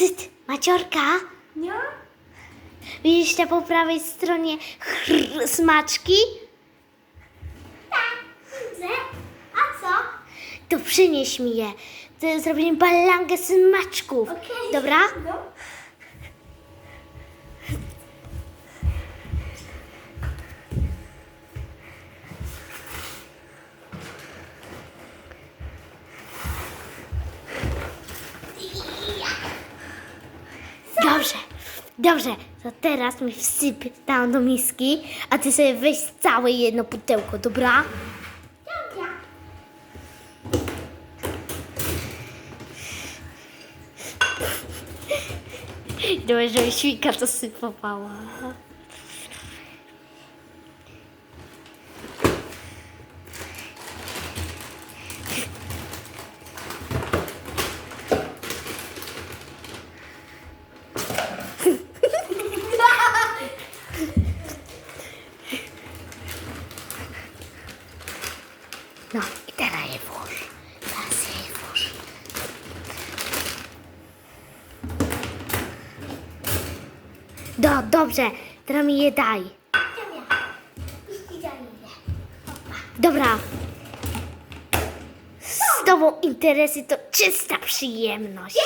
Cyt, maciorka. Nie? Widzisz te po prawej stronie chr, smaczki? Tak, widzę. A co? To przynieś mi je. To zrobimy balangę smaczków. Okej. Dobra? No. Dobrze. Dobrze, to teraz mi wsyp tam do miski, a ty sobie weź całe jedno pudełko, dobra? Dobra. Dobra, żeby świnka to sypowała. No i teraz je włóż. Teraz je włóż. Do, dobrze, teraz mi je daj. Dobra. Z tobą interesy to czysta przyjemność.